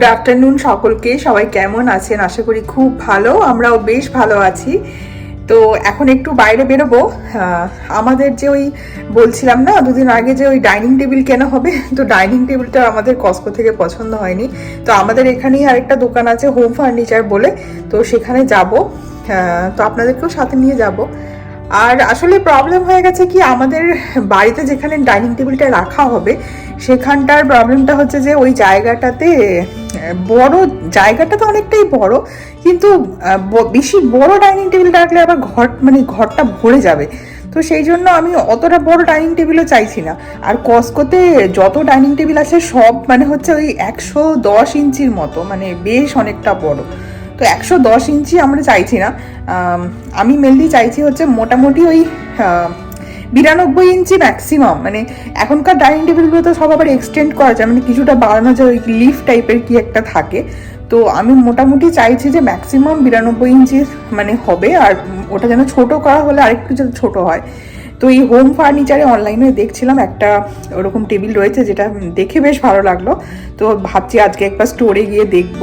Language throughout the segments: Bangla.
গুড আফটারনুন সকলকে। সবাই কেমন আছেন? আশা করি খুব ভালো। আমরাও বেশ ভালো আছি। তো এখন একটু বাইরে বেরোবো। আমাদের যে ওই বলছিলাম না, দুদিন আগে যে ওই ডাইনিং টেবিল কেনা হবে, তো ডাইনিং টেবিলটা আমাদের কস্কো থেকে পছন্দ হয়নি। তো আমাদের এখানেই আরেকটা দোকান আছে হোম ফার্নিচার বলে, তো সেখানে যাব। তো আপনাদেরকেও সাথে নিয়ে যাব। আর আসলে প্রবলেম হয়ে গেছে কি, আমাদের বাড়িতে যেখানে ডাইনিং টেবিলটা রাখা হবে সেখানটার প্রবলেমটা হচ্ছে যে ওই জায়গাটাতে, বড় জায়গাটা তো অনেকটাই বড়, কিন্তু বেশি বড় ডাইনিং টেবিল রাখলে আবার ঘর মানে ঘরটা ভরে যাবে। তো সেই জন্য আমি অতটা বড় ডাইনিং টেবিলও চাইছি না। আর কস্কোতে যত ডাইনিং টেবিল আছে সব মানে হচ্ছে ওই একশো দশ ইঞ্চির মতো মানে বেশ অনেকটা বড়। তো একশো দশ ইঞ্চি আমরা চাইছি না। আমি মেনলি চাইছি হচ্ছে মোটামুটি ওই বিরানব্বই ইঞ্চি ম্যাক্সিমাম মানে এখনকার ডাইনিং টেবিলগুলো তো সব আবার এক্সটেন্ড করা যায় মানে কিছুটা বাড়ানো যায়, ওই লিফ টাইপের কি একটা থাকে। তো আমি মোটামুটি চাইছি যে ম্যাক্সিমাম বিরানব্বই ইঞ্চি মানে হবে, আর ওটা যেন ছোট করা হলে আরেকটু যেন ছোট হয়। তো এই হোম ফার্নিচারে অনলাইনে দেখছিলাম একটা ওরকম টেবিল রয়েছে, যেটা দেখে বেশ ভালো লাগল। তো ভাবছি আজকে একবার স্টোরে গিয়ে দেখব।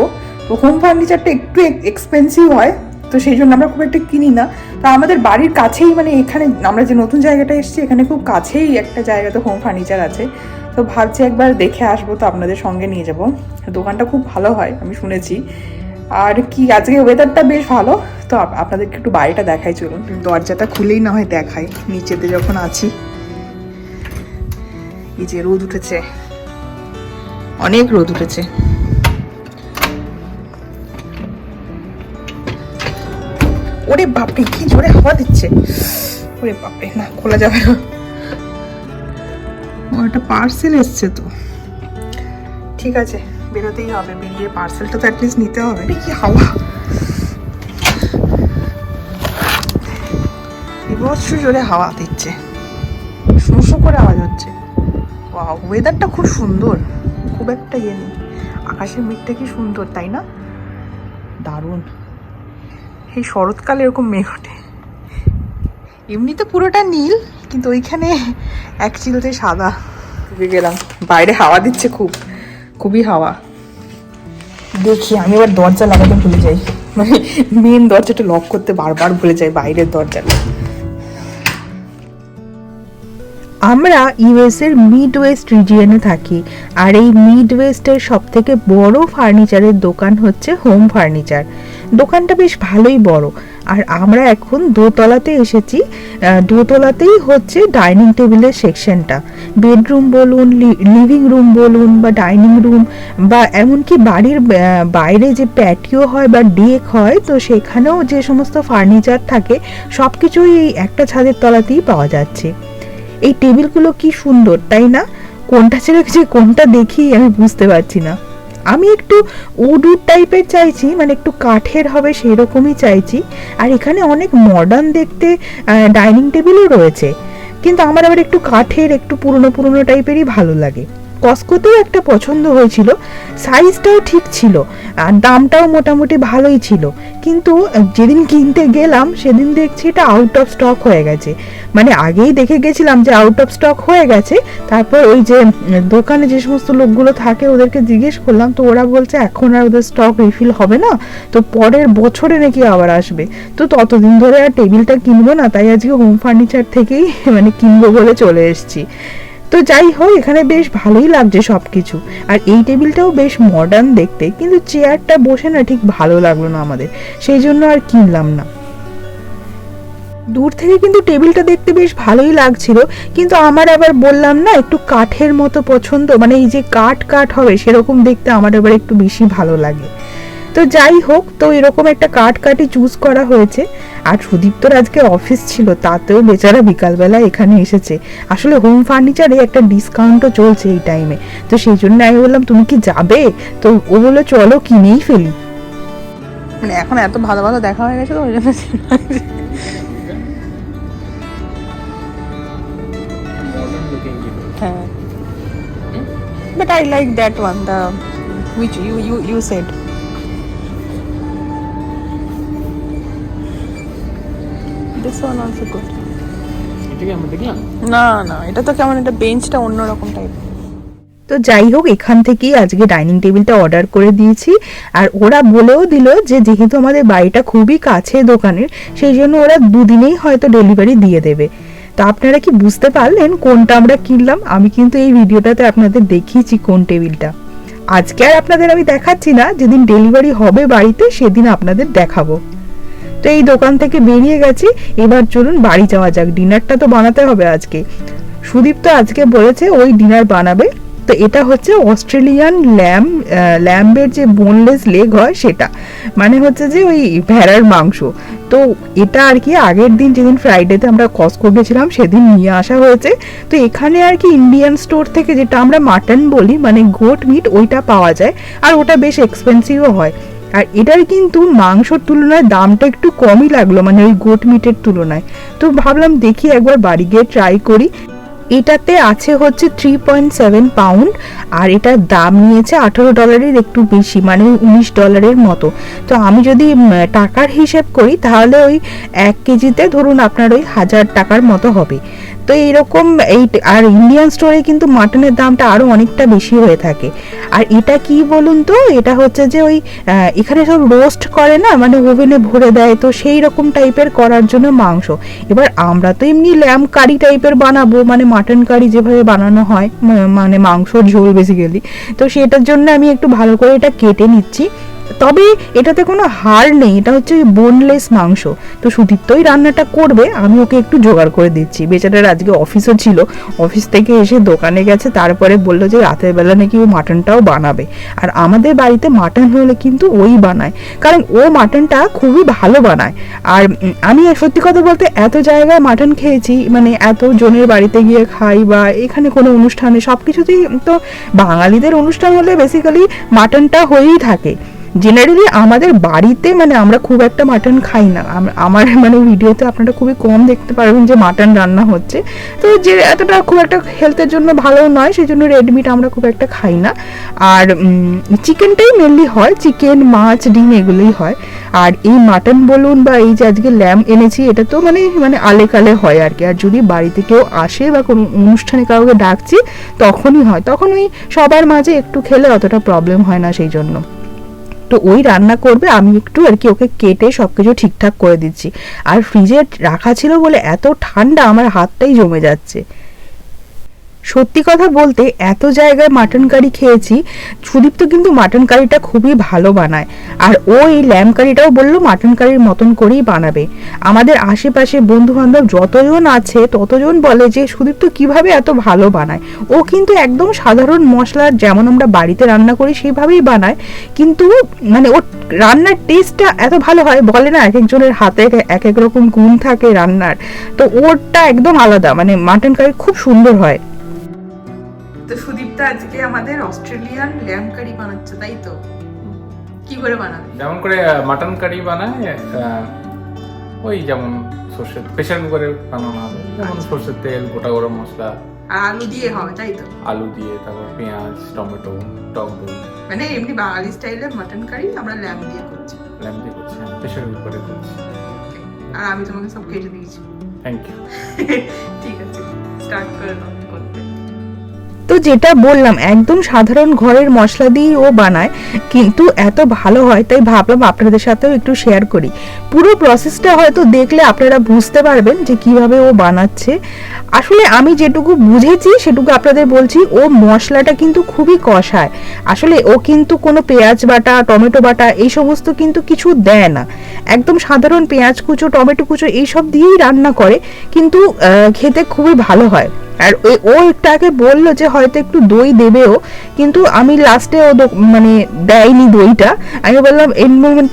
তো হোম ফার্নিচারটা একটু এক্সপেন্সিভ হয় তো সেই জন্য আমরা খুব একটা কিনি না। তো আমাদের বাড়ির কাছেই মানে এখানে আমরা যে নতুন জায়গাটা এসেছি, এখানে খুব কাছেই একটা জায়গাতে হোম ফার্নিচার আছে। তো ভাবছি একবার দেখে আসব, তো আপনাদের সঙ্গে নিয়ে যাব। দোকানটা খুব ভালো হয়, আমি শুনেছি। আর কি, আজকে ওয়েদারটা বেশ ভালো। তো আপ- আপনাদেরকে একটু বাড়িটা দেখাই, চলুন। দরজাটা খুলেই না হয় দেখাই, নিচেতে যখন আছি। এই যে রোদ উঠেছে। অনেক রোদ উঠেছে। ওরে বাপরে, কি জোরে হাওয়া দিচ্ছে? ওরে বাপরে, না, খোলা যাবে না। ও, একটা পার্সেল এসছে তো। ঠিক আছে, বেরোতেই হবে, বেরিয়ে পার্সেলটা তো অ্যাটলিস্ট নিতে হবে। কি হাওয়া। বিভৎস জোরে হাওয়া দিচ্ছে। শু শু করে আওয়াজ হচ্ছে। ওয়েদারটা খুব সুন্দর। খুব একটা ইয়ে নেই। আকাশের মেঘটা কি সুন্দর, তাই না? দারুণ। এই শরৎকালে এরকম মেঘ ওঠে। এমনিতে পুরোটা নীল কিন্তু ওইখানে এক চিলতে সাদা। ডুবে গেলাম। বাইরে হাওয়া দিচ্ছে খুব খুবই হাওয়া। দেখি আমি এবার দরজা লাগাতে ভুলে যাই। মানে মেন দরজাটা লক করতে বারবার ভুলে যাই বাইরের দরজাটা আমরা ইউএস এর মিড ওয়েস্ট রিজিয়নে থাকি আর এই মিড ওয়েস্টের সব থেকে বড় ফার্নিচারের দোকান হচ্ছে হোম ফার্নিচার দোকানটা বেশ ভালোই বড়। আর আমরা এখন দোতলাতে এসেছি। দোতলাতেই হচ্ছে ডাইনিং টেবিলের সেকশনটা। বেডরুম বলুন লিভিং রুম বলুন বা ডাইনিং রুম বা এমনকি বাড়ির বাইরে যে প্যাটিও হয় বা ডেক হয়, তো সেখানেও যে সমস্ত ফার্নিচার থাকে সব কিছুই এই একটা ছাদের তলাতেই পাওয়া যাচ্ছে। এই টেবিলগুলো কি সুন্দর, তাই না? কোনটা ছেড়ে যে কোনটা দেখি আমি বুঝতে পারছি না। আমি একটু উড উড টাইপের চাইছি মানে একটু কাঠের হবে সেই রকমই চাইছি। আর এখানে অনেক মডার্ন দেখতে ডাইনিং টেবিলও রয়েছে। কিন্তু আমার আবার একটু কাঠের, একটু পুরনো পুরনো টাইপেরই ভালো লাগে। কস্কোতেও একটা পছন্দ হয়েছিল সাইজটাও ঠিক ছিল, আর দামটাও মোটামুটি ভালোই ছিল। কিন্তু যেদিন কিনতে গেলাম, সেদিন দেখছি এটা আউট অফ স্টক হয়ে গেছে। মানে আগেই দেখে গেছিলাম যে আউট অফ স্টক হয়ে গেছে, তারপর ওই যে দোকানে যে সমস্ত লোকগুলো থাকে, ওদেরকে জিজ্ঞেস করলাম, তো ওরা বলছে, এখন আর ওদের স্টক রিফিল হবে না, তো পরের বছরে নাকি আবার আসবে। তো ততদিন ধরে আর টেবিলটা কিনবো না, তাই আজকে হোম ফার্নিচার থেকেই মানে কিনবো বলে চলে এসেছি। তো যাই হোক, এখানে বেশ ভালোই লাগছে সব কিছু আর এই টেবিলটাও বেশ মডার্ন দেখতে, কিন্তু চেয়ারটা বসে না ঠিক ভালো লাগল না আমাদের। সেই জন্য আর কিনলাম না। দূর থেকে কিন্তু টেবিলটা দেখতে বেশ ভালোই লাগছিল, কিন্তু আমার আবার বললাম না, একটু কাঠের মতো পছন্দ মানে এই যে কাঠ কাঠ হবে সেরকম দেখতে আমার আবার একটু বেশি ভালো লাগে। তো যাই হোক, তো এরকম একটা কাঠ কাঠি চুজ করা হয়েছে। আর সুদীপ্তর আজকে অফিস ছিল, তাতেও বেচারা বিকালবেলা এখানে এসেছে। আসলে হোম ফার্নিচারে একটা ডিসকাউন্টও চলছে এই টাইমে তো সেই জন্য আমি বললাম, তুমি কি যাবে? তো ও বলল, চলো, কিনেই ফেলি। মানে এখন এত ভালো ভালো দেখা হয়ে গেছে তো, ওই জন্য you. হ্যাঁ। But I like that one the which you you you said this one also good এটা কি আমরা দেখলাম? না না এটা তো কেমন একটা বেঞ্চটা অন্যরকম টাইপ তো যাই হোক এখান থেকেই আজকে ডাইনিং টেবিলটা অর্ডার করে দিয়েছি। আর ওরা বলেও দিল যে যেহেতু আমাদের বাড়িটা খুবই কাছে দোকানের সেই জন্য ওরা দুদিনেই হয়তো ডেলিভারি দিয়ে দেবে। তো আপনারা কি বুঝতে পারলেন কোনটা আমরা কিনলাম? আমি কিন্তু এই ভিডিওটাতে আপনাদের দেখিয়েছি কোন টেবিলটা। আজকে আর আপনাদের আমি দেখাচ্ছি না যেদিন ডেলিভারি হবে বাড়িতে সেদিন আপনাদের দেখাবো। তো এই দোকান থেকে বেরিয়ে গেছি। এবার চলুন বাড়ি যাওয়া যাক। ডিনারটা তো বানাতে হবে আজকে। সুদীপ তো আজকে বলেছে ওই ডিনার বানাবে। তো এটা হচ্ছে অস্ট্রেলিয়ান ল্যাম ল্যাম্বের যে বোনলেস লেগ হয় সেটা। মানে হচ্ছে যে ওই ভেড়ার মাংস। তো এটা আর কি আগের দিন যেদিন ফ্রাইডেতে আমরা কসকো গেছিলাম, সেদিন নিয়ে আসা হয়েছে। তো এখানে আর কি ইন্ডিয়ান স্টোর থেকে যেটা আমরা মাটন বলি মানে গোট মিট ওইটা পাওয়া যায়। আর ওটা বেশ এক্সপেন্সিভও হয়। আর এটার কিন্তু মাংসর তুলনায় দামটা একটু কমই লাগল মানে ওই গোট মিটের তুলনায়। তো ভাবলাম দেখি একবার বাড়ি গিয়ে ট্রাই করি। এটাতে আছে হচ্ছে থ্রি পয়েন্ট সেভেন পাউন্ড আর এটার দাম নিয়েছে আঠেরো ডলারের একটু বেশি মানে উনিশ ডলারের মতো। তো আমি যদি টাকার হিসেব করি, তাহলে ওই এক কেজিতে ধরুন আপনার ওই হাজার টাকার মতো হবে। তো এইরকম এই আর ইন্ডিয়ান স্টোরে কিন্তু মাটনের দামটা আরও অনেকটা বেশি হয়ে থাকে। আর এটা কি বলুন তো? এটা হচ্ছে যে ওই এখানে সব রোস্ট করে না? মানে ওভেনে ভরে দেয়। তো সেই রকম টাইপের করার জন্য মাংস। এবার আমরা তো এমনি ল্যাম কারি টাইপের বানাবো। মানে মাটন কারি যেভাবে বানানো হয় মানে মাংসর ঝোল বেসিক্যালি তো সেটার জন্য আমি একটু ভালো করে এটা কেটে নিচ্ছি। তবে এটাতে কোনো হাড় নেই, এটা হচ্ছে বোনলেস মাংস। তো সুদীপ্তই রান্নাটা করবে, আমি ওকে একটু জোগাড় করে দিচ্ছি। বেচারার আজকে অফিসও ছিল অফিস থেকে এসে দোকানে গেছে, তারপরে বলল যে রাতের বেলা নাকি ও মাটনটাও বানাবে। আর আমাদের বাড়িতে মাটন হলে কিন্তু ওই বানায়, কারণ ও মাটনটা খুবই ভালো বানায়। আর আমি সত্যি কথা বলতে এত জায়গায় মাটন খেয়েছি মানে এত জনের বাড়িতে গিয়ে খাই বা এখানে কোনো অনুষ্ঠানে সব কিছুতেই তো বাঙালিদের অনুষ্ঠান হলে বেসিক্যালি মাটনটা হয়েই থাকে। জেনারেলি আমাদের বাড়িতে মানে আমরা খুব একটা মাটন খাই না। আমার মানে ভিডিওতে আপনারা খুবই কম দেখতে পারবেন যে মাটন রান্না হচ্ছে। তো যে এতটা খুব একটা হেলথের জন্য ভালো নয় সেই জন্য রেড মিট আমরা খুব একটা খাই না। আর চিকেনটাই মেনলি হয় চিকেন মাছ, ডিম এগুলোই হয়। আর এই মাটন বলুন বা এই যে আজকে ল্যাম এনেছি, এটা তো মানে মানে আলে কালে হয় আর কি। আর যদি বাড়িতে কেউ আসে বা কোনো অনুষ্ঠানে কাউকে ডাকছি, তখনই হয়। তখন ওই সবার মাঝে একটু খেলে অতটা প্রবলেম হয় না সেই জন্য। তো ওই রান্না করবে, আমি একটু আর কি ওকে কেটে সব কিছু ঠিকঠাক করে দিচ্ছি। আর ফ্রিজে রাখা ছিল বলে এত ঠান্ডা আমার হাতটাই জমে যাচ্ছে। সত্যি কথা বলতে এত জায়গায় মাটন কারি খেয়েছি, সুদীপ্ত কিন্তু মাটন কারিটা খুবই ভালো বানায়। আর ও এই ল্যাম কারিটাও বলল মাটন কারির মতন করেই বানাবে। আমাদের আশেপাশে বন্ধু বান্ধব যতজন আছে, ততজন বলে যে, সুদীপ্ত কীভাবে এত ভালো বানায়? ও কিন্তু একদম সাধারণ মশলা যেমন আমরা বাড়িতে রান্না করি সেইভাবেই বানায়। কিন্তু মানে ওর রান্নার টেস্টটা এত ভালো হয়, বলে না এক একজনের হাতে এক এক রকম গুণ থাকে রান্নার। তো ওরটা একদম আলাদা মানে মাটন কারি খুব সুন্দর হয়। তো সুদীপটা আজকে আমাদের অস্ট্রেলিয়ান ল্যাম কারি বানাচ্ছে তাই তো? কি করে বানাবে? যেমন করে মাটন কারি বানায় ওই যেমন সর্ষের প্রেশার কুকারে বানানো হবে। যেমন সর্ষের তেল গোটা গরম মশলা। আর আলু দিয়ে হবে তাই তো? আলু দিয়ে তারপর পেঁয়াজ টমেটো টক দই। মানে এমনি বাঙালি স্টাইলে মাটন কারি আমরা ল্যাম দিয়ে করছি। ল্যাম দিয়ে করছি প্রেশার কুকারে করছি। আর আমি তোমাকে সব কেটে দিয়েছি। থ্যাংক ইউ ঠিক আছে স্টার্ট করে দাও। তো যেটা বললাম, একদম সাধারণ ঘরের মশলা দিয়েই ও বানায়, কিন্তু এত ভালো হয়, তাই ভাবলাম আপনাদের সাথেও একটু শেয়ার করি। পুরো প্রসেসটা হয়তো দেখলে আপনারা বুঝতে পারবেন যে কীভাবে ও বানাচ্ছে। আসলে আমি যেটুকু বুঝেছি, সেটুকু আপনাদের বলছি, ও মশলাটা কিন্তু খুবই কষায়। আসলে ও কিন্তু কোনো পেঁয়াজ বাটা, টমেটো বাটা, এই সমস্ত কিন্তু কিছু দেয় না। একদম সাধারণ পেঁয়াজ কুচো, টমেটো কুচো, এইসব দিয়েই রান্না করে, কিন্তু খেতে খুবই ভালো হয়। আর ও একটু আগে বলল যে হয়তো একটু দই দেবেও, কিন্তু আমি লাস্টে ও মানে দেয়নি দইটা। আমি বললাম এন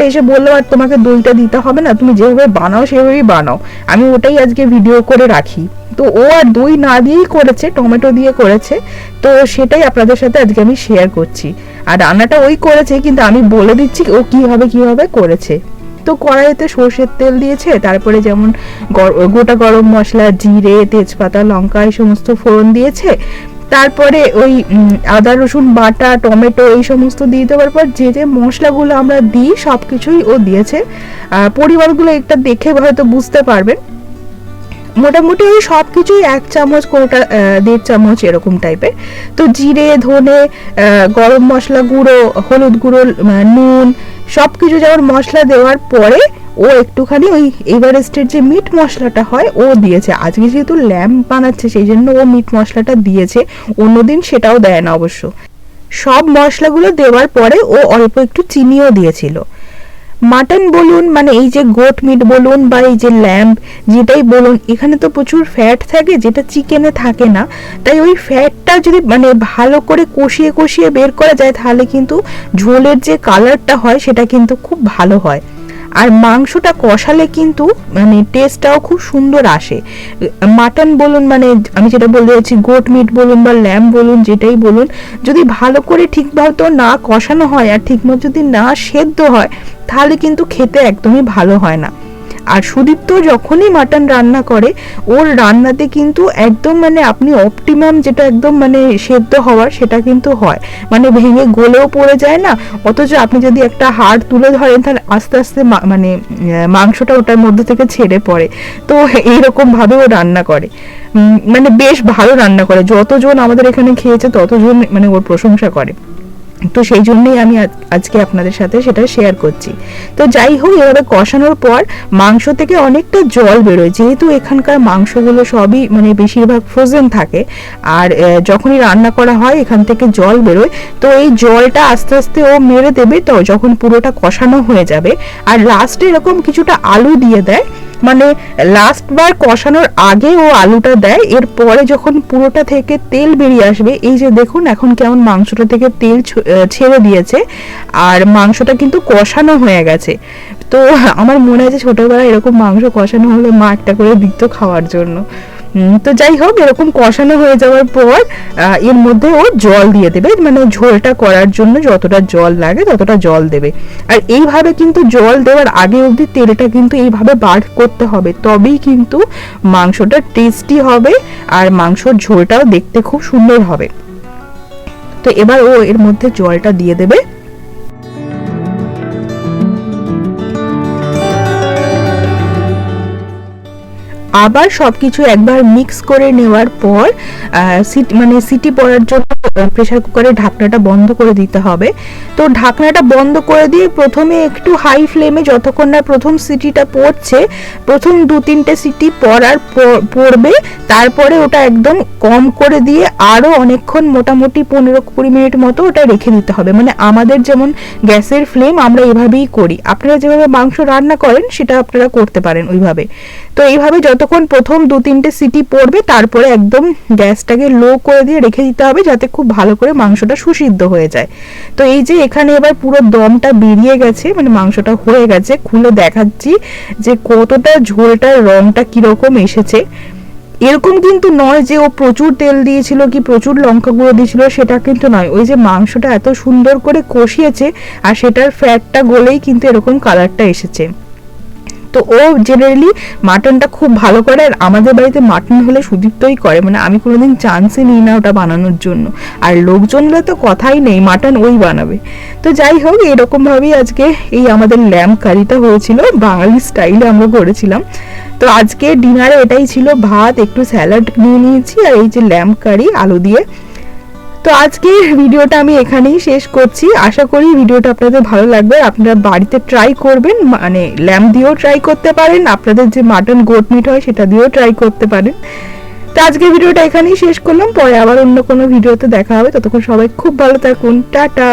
এসে বলল, আর তোমাকে দইটা দিতে হবে না, তুমি যেভাবে বানাও, সেভাবেই বানাও। আমি ওটাই আজকে ভিডিও করে রাখি। তো ও আর দই না দিয়েই করেছে, টমেটো দিয়ে করেছে। তো সেটাই আপনাদের সাথে আজকে আমি শেয়ার করছি। আর রান্নাটা ওই করেছে, কিন্তু আমি বলে দিচ্ছি ও কীভাবে কীভাবে করেছে। তো কড়াইতে সর্ষের তেল দিয়েছে তারপরে যেমন গোটা গরম মশলা জিরে তেজপাতা লঙ্কা এই সমস্ত ফোড়ন দিয়েছে। তারপরে ওই আদা রসুন বাটা টমেটো এই সমস্ত দিয়ে দেওয়ার পর যে যে মশলাগুলো আমরা দিই সব কিছুই ও দিয়েছে। আহ, পরিমাণগুলো একটা দেখে হয়তো বুঝতে পারবেন। মোটামুটি ওই সব কিছুই এক চামচ কোনোটা দেড় চামচ এরকম টাইপের তো জিরে, ধনে গরম মশলা গুঁড়ো, হলুদ গুঁড়ো নুন সব কিছু যেমন মশলা দেওয়ার পরে ও একটুখানি ওই এভারেস্টের যে মিট মশলাটা হয়, ও দিয়েছে। আজকে যেহেতু ল্যাম্প বানাচ্ছে, সেই জন্য ও মিট মশলাটা দিয়েছে। অন্যদিন সেটাও দেয় না অবশ্য। সব মশলাগুলো দেওয়ার পরে ও অল্প একটু চিনিও দিয়েছিল। মাটন বলুন মানে এই যে গোট মিট বলুন বা এই যে ল্যাম্প যেটাই বলুন, এখানে তো প্রচুর ফ্যাট থাকে, যেটা চিকেনে থাকে না। তাই ওই ফ্যাটটা যদি মানে ভালো করে কষিয়ে কষিয়ে বের করা যায়, তাহলে কিন্তু ঝোলের যে কালারটা হয়, সেটা কিন্তু খুব ভালো হয়। আর মাংসটা কষালে কিন্তু মানে টেস্টটাও খুব সুন্দর আসে। মাটন বলুন মানে আমি যেটা বলতে যাচ্ছি গোট মিট বলুন বা ল্যাম্প বলুন, যেটাই বলুন, যদি ভালো করে ঠিকমতো না কষানো হয় আর ঠিকমতো যদি না সেদ্ধ হয়, তাহলে কিন্তু খেতে একদমই ভালো হয় না। আর সুদীপ্ত যখনই মাটন রান্না করে, ওর রান্নাতে কিন্তু একদম মানে আপনি অপটিমাম যেটা একদম মানে সেদ্ধ হওয়ার সেটা কিন্তু হয়। মানে ভেঙে গলেও পড়ে যায় না, অথচ আপনি যদি একটা হাড় তুলে ধরেন তাহলে আস্তে আস্তে মানে মাংসটা ওটার মধ্যে থেকে ছেড়ে পড়ে। তো এইরকম ভাবে ও রান্না করে। মানে বেশ ভালো রান্না করে। যতজন আমাদের এখানে খেয়েছে ততজন মানে ওর প্রশংসা করে। তো সেই জন্যই আমি আজকে আপনাদের সাথে সেটা শেয়ার করছি। তো যাই হোক এভাবে কষানোর পর মাংস থেকে অনেকটা জল বেরোয়। যেহেতু এখানকার মাংসগুলো সবই মানে বেশিরভাগ ফ্রোজেন থাকে, আর যখনই রান্না করা হয় এখান থেকে জল বেরোয়। তো এই জলটা আস্তে আস্তে ও মেরে দেবে, তো যখন পুরোটা কষানো হয়ে যাবে, আর লাস্টে এরকম কিছুটা আলু দিয়ে দেয় মানে লাস্ট বার কষানোর আগে ও আলুটা দেয়, এরপরে যখন পুরোটা থেকে তেল বেরিয়ে আসবে, এই যে দেখুন এখন কেমন মাংসটা থেকে তেল ছেড়ে দিয়েছে, আর মাংসটা কিন্তু কষানো হয়ে গেছে। তো আমার মনে আছে ছোটোবেলায় এরকম মাংস কষানো হলে মা একটা করে দিত খাওয়ার জন্য। তো যাই হোক, এরকম কষানো হয়ে যাওয়ার পর এর মধ্যে ও জল দিয়ে দেবে। মানে ঝোলটা করার জন্য যতটা জল লাগে ততটা জল দেবে। আর এইভাবে কিন্তু জল দেওয়ার আগে অবধি তেলটা কিন্তু এইভাবে বার করতে হবে। তবেই কিন্তু মাংসটা টেস্টি হবে আর মাংসর ঝোলটাও দেখতে খুব সুন্দর হবে। তো এবার ও এর মধ্যে জলটা দিয়ে দেবে। আবার সবকিছু একবার মিক্স করে নেওয়ার পর সিটি মানে সিটি পড়ার জন্য প্রেসার কুকারের ঢাকনাটা বন্ধ করে দিতে হবে। তো ঢাকনাটা বন্ধ করে দিয়ে প্রথমে একটু হাই ফ্লেমে যতক্ষণ না প্রথম সিটিটা পড়ছে, প্রথম দু তিনটে সিটি পড়ার পড়বে, তারপরে ওটা একদম কম করে দিয়ে আরও অনেকক্ষণ মোটামুটি পনেরো কুড়ি মিনিট মতো ওটা রেখে দিতে হবে। মানে আমাদের যেমন গ্যাসের ফ্লেম আমরা এভাবেই করি। আপনারা যেভাবে মাংস রান্না করেন, সেটা আপনারা করতে পারেন ওইভাবে। তো এইভাবে যতক্ষণ প্রথম দু তিনটে সিটি পড়বে, তারপরে একদম গ্যাসটাকে লো করে দিয়ে রেখে দিতে হবে যাতে খুব ভালো করে মাংসটা সুসিদ্ধ হয়ে যায়। তো এই যে এখানে এবার পুরো দমটা বেরিয়ে গেছে মানে মাংসটা হয়ে গেছে, খুলে দেখাচ্ছি যে কতটা ঝোলটার রংটা কীরকম এসেছে। এরকম কিন্তু নয় যে ও প্রচুর তেল দিয়েছিল কি প্রচুর লঙ্কা গুঁড়ো দিয়েছিল, সেটা কিন্তু নয়। ওই যে মাংসটা এত সুন্দর করে কষিয়েছে, আর সেটার ফ্যাটটা গলেই কিন্তু এরকম কালারটা এসেছে। তো ও জেনারেলি মাটনটা খুব ভালো করে আর আমাদের বাড়িতে মাটন হলে সুদীপ্তই করে। মানে আমি কোনোদিন চান্সই নিই না ওটা বানানোর জন্য। আর লোকজনরা তো কথাই নেই মাটন ওই বানাবে। তো যাই হোক, এরকমভাবেই আজকে এই আমাদের ল্যাম্প কারিটা হয়েছিল। বাঙালি স্টাইলে আমরা করেছিলাম। তো আজকে ডিনারে এটাই ছিল। ভাত, একটু স্যালাড নিয়ে নিয়েছি। আর এই যে ল্যাম্প কারি আলু দিয়ে তো আজকে ভিডিওটা আমি এখানেই শেষ করছি। আশা করি ভিডিওটা আপনাদের ভালো লাগবে। আপনারা বাড়িতে ট্রাই করবেন মানে ল্যাম্প দিয়েও ট্রাই করতে পারেন। আপনাদের যে মাটন গোট মিট হয় সেটা দিয়েও ট্রাই করতে পারেন। তো আজকে ভিডিওটা এখানেই শেষ করলাম। পরে আবার অন্য কোনো ভিডিওতে দেখা হবে। ততক্ষণ সবাই খুব ভালো থাকুন। টাটা!